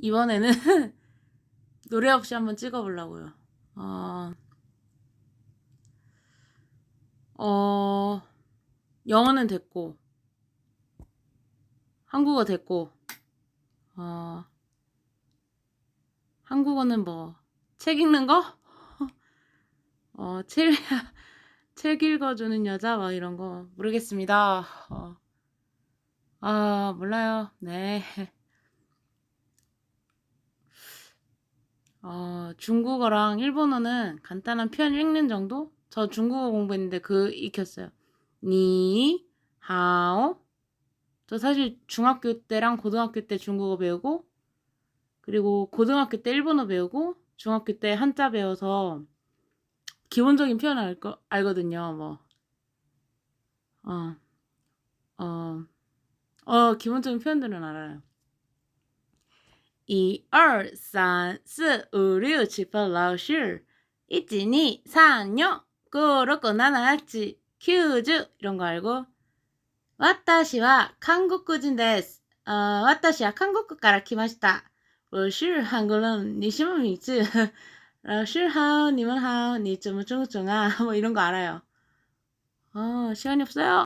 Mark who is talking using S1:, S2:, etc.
S1: 이번에는 노래 없이 한번 찍어보려고요. 어, 어, 영어는 됐고, 한국어 됐고, 어, 한국어는 뭐, 책 읽는 거? 어, 책, 책 읽어주는 여자? 막 이런 거. 모르겠습니다. 어, 아, 몰라요. 네. 어, 중국어랑 일본어는 간단한 표현 읽는 정도? 저 중국어 공부했는데 그 익혔어요. 니, 하오. 저 사실 중학교 때랑 고등학교 때 중국어 배우고, 그리고 고등학교 때 일본어 배우고, 중학교 때 한자 배워서 기본적인 표현 알 거, 알거든요. 뭐, 어, 어, 어, 기본적인 표현들은 알아요. 一二三四五六七八老师1 2 3 4 5 6 7 8 9 10 이런 거 알고 私は韓国人です。あ私は韓国から来ました。我是韩国人，你什么名字？老师好，你们好，你怎么这么准啊？뭐 이런 거 알아요. 어, 시간이 없어요.